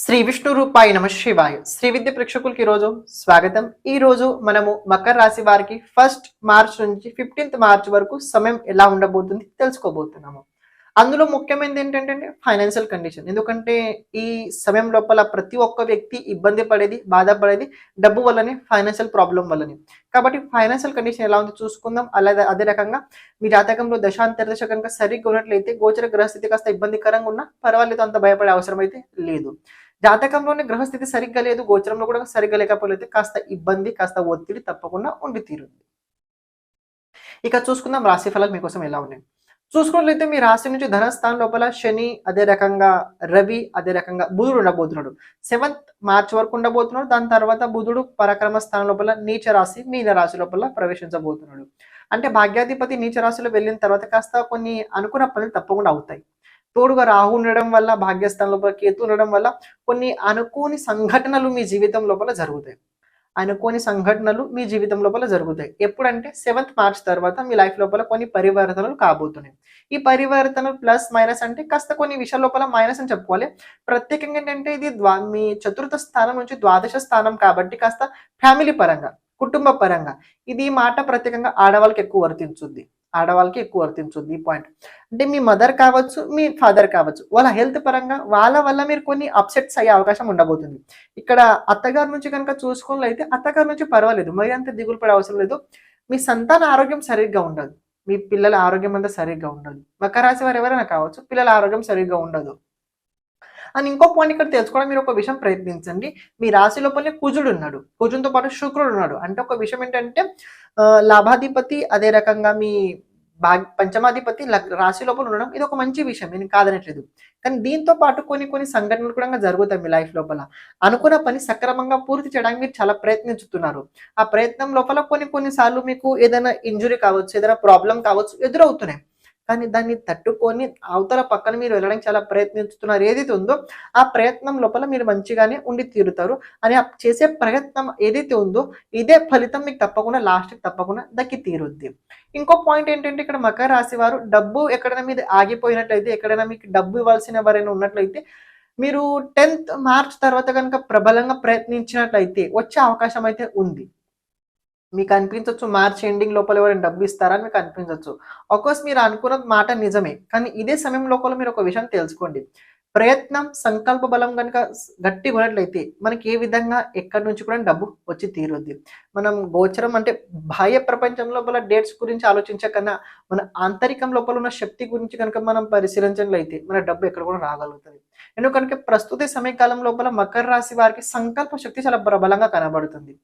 శ్రీ విష్ణు రూపాయ నమ శివాయ. శ్రీ విద్య ప్రేక్షకులకి ఈరోజు స్వాగతం. ఈ రోజు మనము మకర రాశి వారికి ఫస్ట్ మార్చ్ నుంచి ఫిఫ్టీన్త్ మార్చ్ వరకు సమయం ఎలా ఉండబోతుంది తెలుసుకోబోతున్నాము. అందులో ముఖ్యమైనది ఏంటంటే ఫైనాన్షియల్ కండిషన్. ఎందుకంటే ఈ సమయం లోపల ప్రతి ఒక్క వ్యక్తి ఇబ్బంది పడేది బాధపడేది డబ్బు వల్లనే ఫైనాన్షియల్ ప్రాబ్లం వల్లనే. కాబట్టి ఫైనాన్షియల్ కండిషన్ ఎలా ఉందో చూసుకుందాం. అలాగే అదే రకంగా మీ జాతకంలో దశాంతర దశ కనుక సరిగ్గా ఉన్నట్లయితే గోచర గ్రహస్థితి కాస్త ఇబ్బందికరంగా ఉన్నా పర్వాలేదు అంత భయపడే అవసరం అయితే లేదు. జాతకంలోని గ్రహస్థితి సరిగ్గా లేదు గోచరంలో కూడా సరిగ్గా లేకపోతే కాస్త ఇబ్బంది కాస్త ఒత్తిడి తప్పకుండా ఉండి తీరుంది ఇక చూసుకుందాం రాశి ఫలాలు మీకోసం ఎలా ఉన్నాయి. చూసుకున్నట్లయితే మీ రాశి నుంచి ధనస్థానం లోపల శని అదే రకంగా రవి అదే రకంగా బుధుడు ఉండబోతున్నాడు. సెవెంత్ మార్చ్ వరకు ఉండబోతున్నాడు. దాని తర్వాత బుధుడు పరాక్రమ స్థానం లోపల నీచ రాశి మీన రాశి లోపల ప్రవేశించబోతున్నాడు. అంటే భాగ్యాధిపతి నీచ రాశిలో వెళ్ళిన తర్వాత కాస్త కొన్ని అనుకున్న పనులు తప్పకుండా అవుతాయి. తోడుగా రాహు ఉండడం వల్ల భాగ్యస్థానం లోపల కేతు ఉండడం వల్ల కొన్ని అనుకోని సంఘటనలు మీ జీవితం లోపల జరుగుతాయి. అనుకోని సంఘటనలు మీ జీవితం లోపల జరుగుతాయి. ఎప్పుడంటే సెవెంత్ మార్చ్ తర్వాత మీ లైఫ్ లోపల కొన్ని పరివర్తనలు కాబోతున్నాయి. ఈ పరివర్తనలు ప్లస్ మైనస్ అంటే కాస్త కొన్ని విషయాల లోపల మైనస్ అని చెప్పుకోవాలి. ప్రత్యేకంగా ఏంటంటే ఇది ద్వా మీ చతుర్థ స్థానం నుంచి ద్వాదశ స్థానం కాబట్టి కాస్త ఫ్యామిలీ పరంగా కుటుంబ పరంగా ఇది మాట ప్రత్యేకంగా ఆడవాళ్ళకి ఎక్కువ వర్తించుద్ది. ఆడవాళ్ళకి ఎక్కువ వర్తించుంది ఈ పాయింట్ అంటే మీ మదర్ కావచ్చు మీ ఫాదర్ కావచ్చు వాళ్ళ హెల్త్ పరంగా వాళ్ళ వల్ల మీరు కొన్ని అప్సెట్స్ అయ్యే అవకాశం ఉండబోతుంది. ఇక్కడ అత్తగారి నుంచి కనుక చూసుకున్నట్లయితే అత్తగారి నుంచి పర్వాలేదు. మరి అంత దిగులు పడే అవసరం లేదు. మీ సంతాన ఆరోగ్యం సరిగ్గా ఉండదు. మీ పిల్లల ఆరోగ్యం అంతా సరిగ్గా ఉండదు. మకర రాశి వారు ఎవరైనా కావచ్చు పిల్లల ఆరోగ్యం సరిగ్గా ఉండదు. అని ఇంకో పాయింట్ ఇక్కడ తెలుసుకోవడం మీరు ఒక విషయం ప్రయత్నించండి. మీ రాశి లోపలనే కుజుడు ఉన్నాడు. కుజుడితో పాటు శుక్రుడు ఉన్నాడు. అంటే ఒక విషయం ఏంటంటే లాభాధిపతి అదే రకంగా మీ భాగ్ పంచమాధిపతి రాశి లోపల ఉండడం ఇది ఒక మంచి విషయం. నేను కాదనట్లేదు. కానీ దీంతో పాటు కొన్ని కొన్ని సంఘటనలు కూడా జరుగుతాయి మీ లైఫ్ లోపల. అనుకున్న పని సక్రమంగా పూర్తి చేయడానికి మీరు చాలా ప్రయత్నించుతున్నారు. ఆ ప్రయత్నం లోపల కొన్ని కొన్నిసార్లు మీకు ఏదైనా ఇంజురీ కావచ్చు ఏదైనా ప్రాబ్లం కావచ్చు ఎదురవుతున్నాయి. కానీ దాన్ని తట్టుకొని అవతల పక్కన మీరు వెళ్ళడానికి చాలా ప్రయత్నిస్తున్నారు. ఏదైతే ఉందో ఆ ప్రయత్నం లోపల మీరు మంచిగానే ఉండి తీరుతారు. అని ఆ చేసే ప్రయత్నం ఏదైతే ఉందో ఇదే ఫలితం మీకు తప్పకుండా లాస్ట్కి తప్పకుండా దక్కి తీరుద్ది. ఇంకో పాయింట్ ఏంటంటే ఇక్కడ మకర రాశి వారు డబ్బు ఎక్కడైనా మీద ఆగిపోయినట్లయితే ఎక్కడైనా మీకు డబ్బు ఇవ్వాల్సిన ఎవరైనా ఉన్నట్లయితే మీరు టెన్త్ మార్చ్ తర్వాత కనుక ప్రబలంగా ప్రయత్నించినట్లయితే వచ్చే అవకాశం అయితే ఉంది. మీకు అనిపించవచ్చు మార్చ్ ఎండింగ్ లోపల ఎవరైనా డబ్బు ఇస్తారని మీకు అనిపించవచ్చు ఒక్కోస్ మీరు అనుకున్న మాట నిజమే కానీ ఇదే సమయం లోపల మీరు ఒక విషయం తెలుసుకోండి. ప్రయత్నం సంకల్ప బలం కనుక గట్టి ఉన్నట్లయితే మనకి ఏ విధంగా ఎక్కడి నుంచి కూడా డబ్బు వచ్చి తీరుద్ది. మనం గోచరం అంటే బాహ్య ప్రపంచం లోపల డేట్స్ గురించి ఆలోచించకన్నా మన ఆంతరికం లోపల ఉన్న శక్తి గురించి కనుక మనం పరిశీలించినట్లయితే మన డబ్బు ఎక్కడ కూడా రాగలుగుతుంది. ఎందుకంటే ప్రస్తుత సమయకాలం లోపల మకర రాశి వారికి సంకల్ప శక్తి చాలా ప్రబలంగా కనబడుతుంది.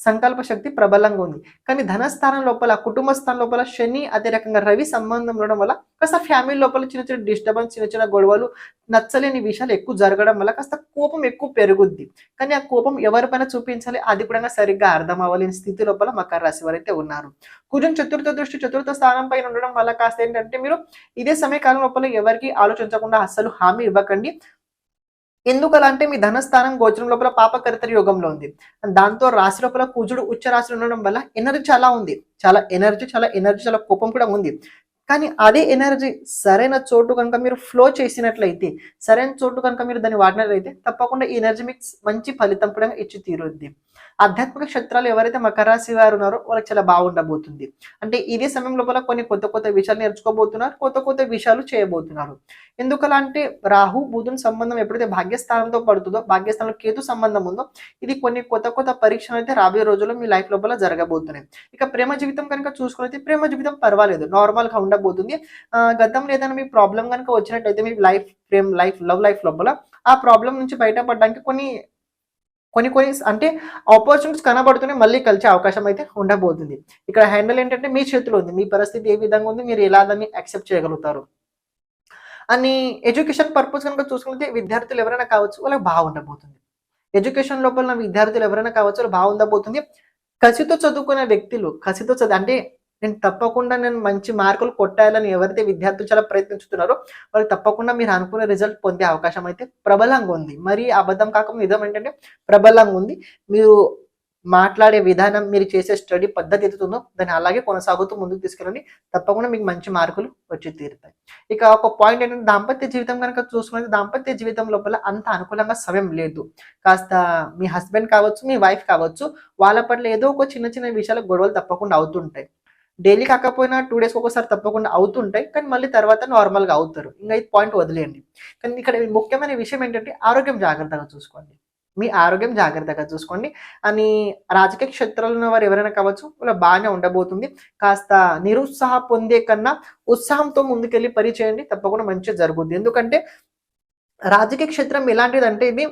సంకల్ప శక్తి ప్రబలంగా ఉంది. కానీ ధనస్థానం లోపల కుటుంబ స్థానం లోపల శని అదే రకంగా రవి సంబంధం ఉండడం వల్ల కాస్త ఫ్యామిలీ లోపల చిన్న చిన్న డిస్టర్బెన్స్ చిన్న చిన్న గొడవలు నచ్చలేని విషయాలు ఎక్కువ జరగడం వల్ల కాస్త కోపం ఎక్కువ పెరుగుద్ది. కానీ ఆ కోపం ఎవరిపైన చూపించాలి? అది కూడా సరిగ్గా అర్థం అవ్వలేని స్థితి లోపల మకర రాశి వారైతే ఉన్నారు. కుజం చతుర్థ దృష్టి చతుర్థ స్థానం పైన ఉండడం వల్ల కాస్త ఏంటంటే మీరు ఇదే సమయకాలం లోపల ఎవరికి ఆలోచించకుండా అస్సలు హామీ ఇవ్వకండి. ఎందుకు అలా అంటే మీ ధనస్థానం గోచరం లోపల పాపకరితరి యోగంలో ఉంది. దాంతో రాశి లోపల కుజుడు ఉచ్చ రాశి ఉండడం వల్ల ఎనర్జీ చాలా ఉంది. చాలా ఎనర్జీ చాలా ఎనర్జీ చాలా కోపం కూడా ఉంది. కానీ అదే ఎనర్జీ సరైన చోటు కనుక మీరు ఫ్లో చేసినట్లయితే సరైన చోటు కనుక మీరు దాన్ని వాడినట్లయితే తప్పకుండా ఈ ఎనర్జీ మీకు మంచి ఫలితం కూడా ఇచ్చి తీరుద్ది ఆధ్యాత్మిక క్షేత్రాలు ఎవరైతే మకర రాశి వారు ఉన్నారో వాళ్ళకి చాలా బాగుండబోతుంది. అంటే ఇదే సమయం లోపల కొన్ని కొత్త కొత్త విషయాలు నేర్చుకోబోతున్నారు కొత్త కొత్త విషయాలు చేయబోతున్నారు. ఎందుకలా అంటే రాహు బుధుని సంబంధం ఎప్పుడైతే భాగ్యస్థానంతో పడుతుందో భాగ్యస్థానంలో కేతు సంబంధం ఉందో ఇది కొన్ని కొత్త కొత్త పరీక్షలు అయితే రాబోయే రోజుల్లో మీ లైఫ్ లోపల జరగబోతున్నాయి. ఇక ప్రేమ జీవితం కనుక చూసుకున్నైతే ప్రేమ జీవితం పర్వాలేదు నార్మల్గా ఉండబోతుంది గతంలో ఏదైనా మీ ప్రాబ్లం కనుక వచ్చినట్టయితే మీ లైఫ్ ప్రేమ్ లైఫ్ లవ్ లైఫ్ లోపల ఆ ప్రాబ్లం నుంచి బయటపడడానికి కొన్ని కొన్ని కొన్ని అంటే ఆపర్చునిటీస్ కనబడుతూనే మళ్ళీ కలిసే అవకాశం అయితే ఉండబోతుంది. ఇక్కడ హ్యాండిల్ ఏంటంటే మీ చేతిలో ఉంది. మీ పరిస్థితి ఏ విధంగా ఉంది? మీరు ఎలా దాన్ని యాక్సెప్ట్ చేయగలుగుతారు? అని ఎడ్యుకేషన్ పర్పస్ కనుక చూసుకుంటే విద్యార్థులు ఎవరైనా కావచ్చు వాళ్ళకి బాగుండబోతుంది ఎడ్యుకేషన్ లోపల విద్యార్థులు ఎవరైనా కావచ్చు వాళ్ళు బాగుండబోతుంది కసితో చదువుకునే వ్యక్తులు కసితో చదువు అంటే నేను తప్పకుండా నేను మంచి మార్కులు కొట్టాలని ఎవరైతే విద్యార్థులు చాలా ప్రయత్నించుతున్నారో వాళ్ళు తప్పకుండా మీరు అనుకునే రిజల్ట్ పొందే అవకాశం అయితే ప్రబలంగా ఉంది. మరి అబద్ధం కాకుండా నిజం ఏంటంటే ప్రబలంగా ఉంది. మీరు మాట్లాడే విధానం మీరు చేసే స్టడీ పద్ధతి ఎదుగుతుందో దాన్ని అలాగే కొనసాగుతూ ముందుకు తీసుకెళ్ళండి. తప్పకుండా మీకు మంచి మార్కులు వచ్చి తీరుతాయి. ఇక ఒక పాయింట్ ఏంటంటే దాంపత్య జీవితం కనుక చూసుకుంటే దాంపత్య జీవితం లోపల అంత అనుకూలంగా సమయం లేదు. కాస్త మీ హస్బెండ్ కావచ్చు మీ వైఫ్ కావచ్చు వాళ్ళ పట్ల ఏదో ఒక చిన్న చిన్న విషయాలు గొడవలు తప్పకుండా అవుతుంటాయి. డైలీ కాకపోయినా టూ డేస్కి ఒకసారి తప్పకుండా అవుతుంటాయి. కానీ మళ్ళీ తర్వాత నార్మల్గా అవుతారు. ఇంకా ఇది పాయింట్ వదిలేయండి. కానీ ఇక్కడ ముఖ్యమైన విషయం ఏంటంటే ఆరోగ్యం జాగ్రత్తగా చూసుకోండి. మీ ఆరోగ్యం జాగ్రత్తగా చూసుకోండి. అని రాజకీయ క్షేత్రాల్లో ఉన్న వారు ఎవరైనా కావచ్చు ఇలా బాగానే ఉండబోతుంది. కాస్త నిరుత్సాహ పొందే కన్నా ఉత్సాహంతో ముందుకెళ్ళి పని చేయండి. తప్పకుండా మంచిగా జరుగుద్ది. ఎందుకంటే రాజకీయ క్షేత్రం ఎలాంటిదంటే ఇది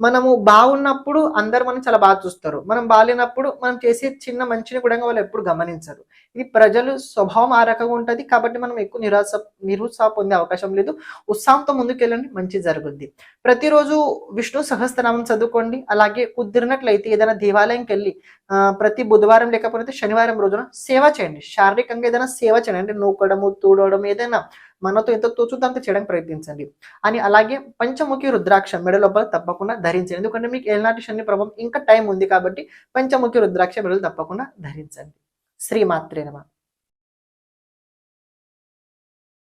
మనము బాగున్నప్పుడు అందరు మనం చాలా బాగా చూస్తారు. మనం బాగాలేనప్పుడు మనం చేసే చిన్న మంచిని కూడా వాళ్ళు ఎప్పుడు గమనించరు. ఇది ప్రజలు స్వభావం ఆ రకంగా ఉంటుంది కాబట్టి మనం ఎక్కువ నిరాశ నిరుత్సాహ పొందే అవకాశం లేదు. ఉత్సాహంతో ముందుకెళ్ళండి మంచి జరుగుద్ది. ప్రతిరోజు విష్ణు సహస్రనామం చదువుకోండి. అలాగే కుదిరినట్లయితే ఏదైనా దేవాలయంకి వెళ్ళి ప్రతి బుధవారం లేకపోతే శనివారం రోజున సేవ చేయండి. శారీరకంగా ఏదైనా సేవ చేయండి. అంటే నూకడము తూడవడం ఏదైనా మనతో ఎంత తోచుతో అంత చేయడానికి ప్రయత్నించండి. అని అలాగే పంచముఖి రుద్రాక్ష మెడ లోపల తప్పకుండా ధరించండి. ఎందుకంటే మీకు ఎలాంటి శని ప్రభావం ఇంకా టైం ఉంది కాబట్టి పంచముఖి రుద్రాక్ష మెడలు తప్పకుండా ధరించండి. శ్రీమాత్రేనమా